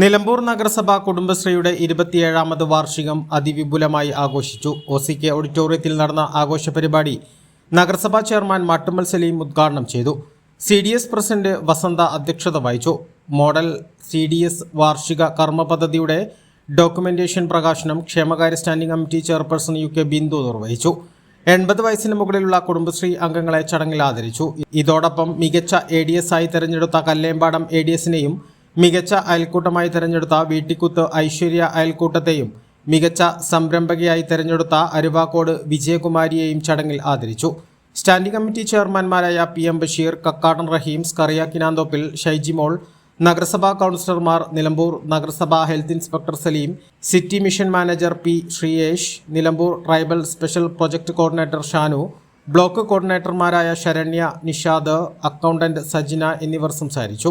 നിലമ്പൂർ നഗരസഭ കുടുംബശ്രീയുടെ ഇരുപത്തിയേഴാമത് വാർഷികം അതിവിപുലമായി ആഘോഷിച്ചു. ഒ സി കെ ഓഡിറ്റോറിയത്തിൽ നടന്ന ആഘോഷ പരിപാടി നഗരസഭാ ചെയർമാൻ മട്ടുമ്മൽ സലീം ഉദ്ഘാടനം ചെയ്തു. C D S president Vasantha അധ്യക്ഷത വഹിച്ചു. മോഡൽ സി ഡി എസ് വാർഷിക കർമ്മ പദ്ധതിയുടെ ഡോക്യുമെന്റേഷൻ പ്രകാശനം ക്ഷേമകാര്യ standing committee chairperson U K Bindu നിർവഹിച്ചു. എൺപത് വയസ്സിന് മുകളിലുള്ള കുടുംബശ്രീ അംഗങ്ങളെ ചടങ്ങിൽ ആദരിച്ചു. ഇതോടൊപ്പം മികച്ച എ ഡി എസ് ആയി തെരഞ്ഞെടുത്ത കല്ലേമ്പാടം എ ഡി എസിനെയും മികച്ച അയൽക്കൂട്ടമായി തിരഞ്ഞെടുത്ത വീട്ടിക്കുത്ത് ഐശ്വര്യ അയൽക്കൂട്ടത്തെയും മികച്ച സംരംഭകയായി തിരഞ്ഞെടുത്ത അരുവാക്കോട് വിജയകുമാരിയെയും ചടങ്ങിൽ ആദരിച്ചു. സ്റ്റാൻഡിംഗ് കമ്മിറ്റി ചെയർമാൻമാരായ പി എം ബഷീർ കക്കാടൻ റഹീം സ്കറിയ കിനാന്തോപ്പിൽ ഷൈജിമോൾ നഗരസഭാ കൗൺസിലർമാർ നിലമ്പൂർ നഗരസഭാ health inspector Saleem city mission manager P Sreeyesh Nilambur tribal special project coordinator Shanu block കോർഡിനേറ്റർമാരായ Saranya Nishad accountant Sajina എന്നിവർ സംസാരിച്ചു.